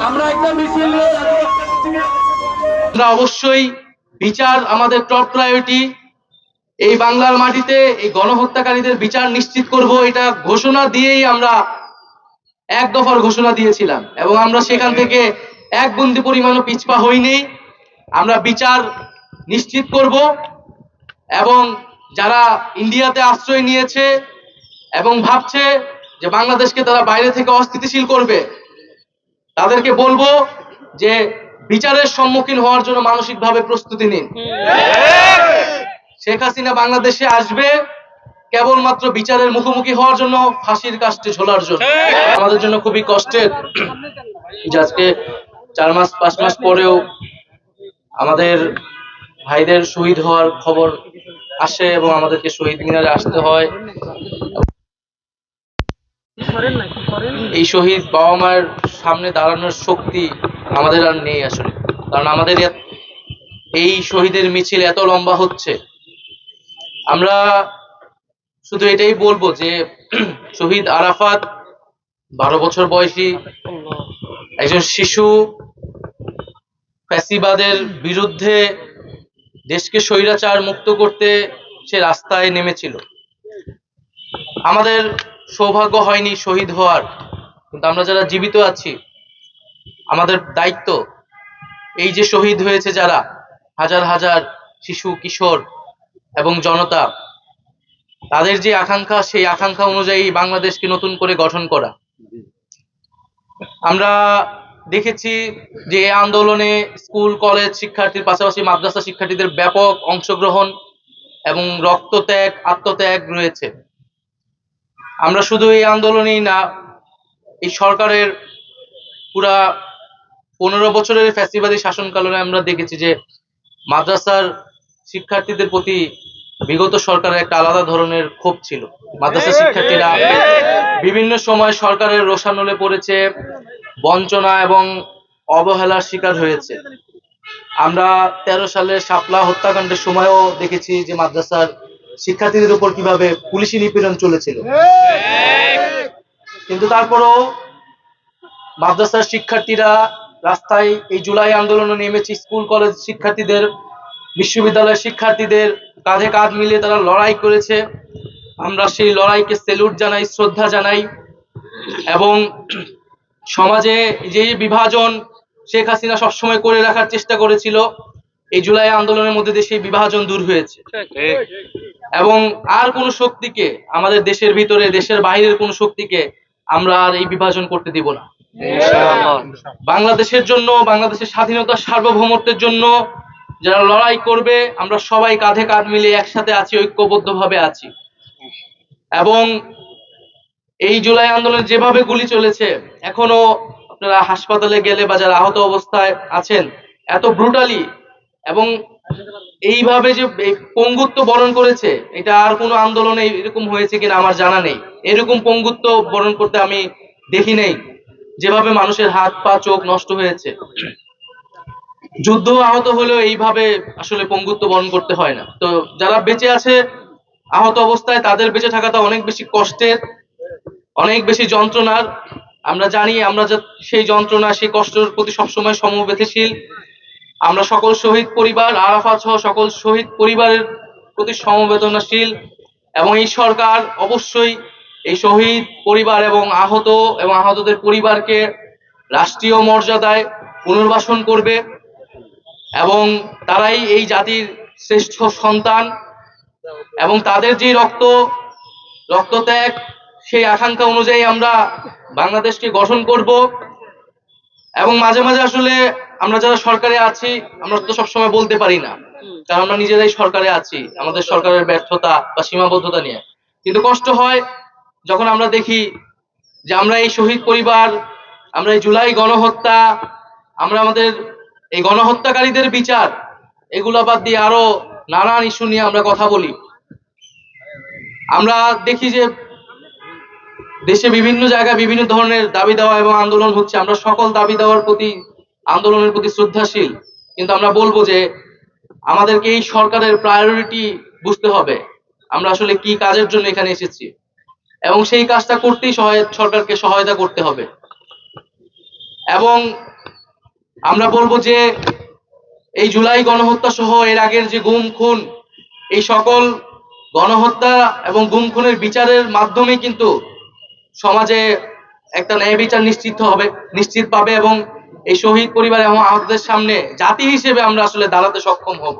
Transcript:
আমরা একটা অবশ্যই বিচার আমাদের টপ প্রায়োরিটি এই বাংলার মাটিতে এই গণহত্যাকারীদের বিচার নিশ্চিত করব, এটা ঘোষণা দিয়েই আমরা এক দফার ঘোষণা দিয়েছিলাম। এবং আমরা সেখান থেকে এক বন্দি পরিমাণও পিছপা হইনি। আমরা বিচার নিশ্চিত করব এবং যারা ইন্ডিয়াতে আশ্রয় নিয়েছে এবং ভাবছে যে বাংলাদেশকে তারা বাইরে থেকে অস্থিতিশীল করবে তাদেরকে বলব যে বিচারের সম্মুখীন হওয়ার জন্য মানসিকভাবে প্রস্তুতি নিন। শেখ হাসিনা বাংলাদেশে আসবে কেবলমাত্র বিচারের মুখোমুখি হওয়ার জন্য ফাঁসির কাস্টে ঝোলার জন্য। আমাদের জন্য খুবই কষ্টের আজকে চার মাস, পাঁচ মাস পরেও আমাদের ভাইদের শহীদ হওয়ার খবর আসে এবং আমাদেরকে শহীদ মিনারে আসতে হয়। এই শহীদ বাবা মায়ের সামনে দাঁড়ানোর শক্তি আমাদের আর নেই আসলে। কারণ আমাদের এই শহীদের মিছিল এত লম্বা হচ্ছে। আমরা শুধু এটাই বলব যে, শহীদ আরাফাত বারো বছর বয়সী একজন শিশু ফ্যাসিবাদের বিরুদ্ধে দেশকে স্বৈরাচার মুক্ত করতে সে রাস্তায় নেমেছিল। আমাদের সৌভাগ্য হয়নি শহীদ হওয়ার। কিন্তু আমরা যারা জীবিত আছি, আমাদের দায়িত্ব এই যে শহীদ হয়েছে যারা, হাজার হাজার শিশু, কিশোর এবং জনতা, তাদের যে আকাঙ্ক্ষা, সেই আকাঙ্ক্ষা অনুযায়ী বাংলাদেশকে নতুন করে গঠন করা। আমরা দেখেছি যে এই আন্দোলনে স্কুল, কলেজ শিক্ষার্থীর পাশাপাশি মাদ্রাসা শিক্ষার্থীদের ব্যাপক অংশগ্রহণ এবং রক্তত্যাগ, আত্মত্যাগ রয়েছে। আমরা শুধু এই আন্দোলনেই না, এই সরকারের পুরা পনেরো বছরের ফ্যাসিবাদী শাসনকালে আমরা দেখেছি যে মাদ্রাসার শিক্ষার্থীদের প্রতি বিগত সরকারের একটা আলাদা ধরনের ক্ষোভ ছিল। মাদ্রাসা শিক্ষার্থীরা বিভিন্ন সময় সরকারের রোষানলে পড়েছে, বঞ্চনা এবং অবহেলার শিকার হয়েছে। আমরা তেরো সালের শাপলা হত্যাকাণ্ডের সময়ও দেখেছি যে মাদ্রাসার শিক্ষার্থীদের উপর কীভাবে পুলিশি নিপীড়ন চলেছিল? কিন্তু তারপরও মাদ্রাসার শিক্ষার্থীরা রাস্তায় এই জুলাই আন্দোলনে নেমেছে, স্কুল, কলেজ শিক্ষার্থীদের, বিশ্ববিদ্যালয়ের শিক্ষার্থীদের কাঁধে কাঁধ মিলিয়ে তারা লড়াই করেছে। আমরা সেই লড়াইকে সেলুট জানাই, শ্রদ্ধা জানাই এবং সমাজে যে বিভাজন শেখ হাসিনা সবসময় করে রাখার চেষ্টা করেছিল এই জুলাই আন্দোলনের মধ্যে সেই বিভাজন দূর হয়েছে। এবং আর কোন শক্তিকে আমাদের দেশের ভিতরে দেশের বাইরের কোন শক্তিকে আমরা আর এই বিভাজন করতে দিব না। বাংলাদেশের জন্য বাংলাদেশের স্বাধীনতা সার্বভৌমত্বের জন্য যারা লড়াই করবে আমরা সবাই কাঁধে কাঁধ মিলিয়ে একসাথে আছি ঐক্যবদ্ধভাবে আছি। এবং এই জুলাই আন্দোলনে যেভাবে গুলি চলেছে এখনও আপনারা হাসপাতালে গেলে বা যারা আহত অবস্থায় আছেন এত ব্রুটালি এবং এইভাবে যে পঙ্গুত্ব বরণ করেছে, এটা আর কোনো আন্দোলনে এরকম হয়েছে কিনা আমার জানা নেই। এরকম পঙ্গুত্ব বরণ করতে আমি দেখি নেই। যেভাবে মানুষের হাত, পা, চোখ নষ্ট হয়েছে। যুদ্ধ আহত হলেও এইভাবে আসলে পঙ্গুত্ব বরণ করতে হয় না। তো যারা বেঁচে আছে, আহত অবস্থায় তাদের বেঁচে থাকাটা অনেক বেশি কষ্টের, অনেক বেশি যন্ত্রণার। আমরা জানি আমরা সেই যন্ত্রণা, সেই কষ্টের প্রতি সবসময় সমবেতশীল আমরা সকল শহীদ পরিবার, আরাফাত সহ সকল শহীদ পরিবারের প্রতি সমবেদনাশীল এবং এই সরকার অবশ্যই এই শহীদ পরিবার এবং আহত এবং আহতদের পরিবারকে রাষ্ট্রীয় মর্যাদায় পুনর্বাসন করবে এবং তারাই এই জাতির শ্রেষ্ঠ সন্তান এবং তাদের যে রক্ত রক্তত্যাগ সেই আকাঙ্ক্ষা অনুযায়ী আমরা বাংলাদেশকে গঠন করব এবং মাঝে মাঝে আসলে আমরা যারা সরকারে আছি, আমরা তো সবসময় বলতে পারি না। কারণ আমরা নিজেরাই সরকারে আছি, আমাদের সরকারের ব্যর্থতা বা সীমাবদ্ধতা নিয়ে। কিন্তু কষ্ট হয় যখন আমরা দেখি যে আমরা এই শহীদ পরিবার, আমরা এই জুলাই গণহত্যা, আমরা আমাদের এই গণহত্যাকারীদের বিচার, এগুলা বাদ দিয়ে আরও নানান ইস্যু নিয়ে আমরা কথা বলি। আমরা দেখি যে দেশে বিভিন্ন জায়গায় বিভিন্ন ধরনের দাবি দেওয়া এবং আন্দোলন হচ্ছে। আমরা সকল দাবি দেওয়ার প্রতি আন্দোলনের প্রতি শ্রদ্ধাশীল। কিন্তু আমরা বলব যে আমাদেরকে এই সরকারের প্রায়োরিটি বুঝতে হবে। আমরা আসলে কি কাজের জন্য এখানে এসেছি। এবং সেই কাজটা করতেই সরকারকে সহায়তা করতে হবে। এবং আমরা বলব যে এই জুলাই গণহত্যা সহ এর আগের যে গুম, খুন, এই সকল গণহত্যা এবং গুম, খুনের বিচারের মাধ্যমে কিন্তু সমাজে একটা ন্যায় বিচার নিশ্চিত হবে নিশ্চিত পাবে এবং এই শহীদ পরিবারের এবং আহতদের সামনে জাতি হিসেবে আমরা আসলে দাঁড়াতে সক্ষম হব।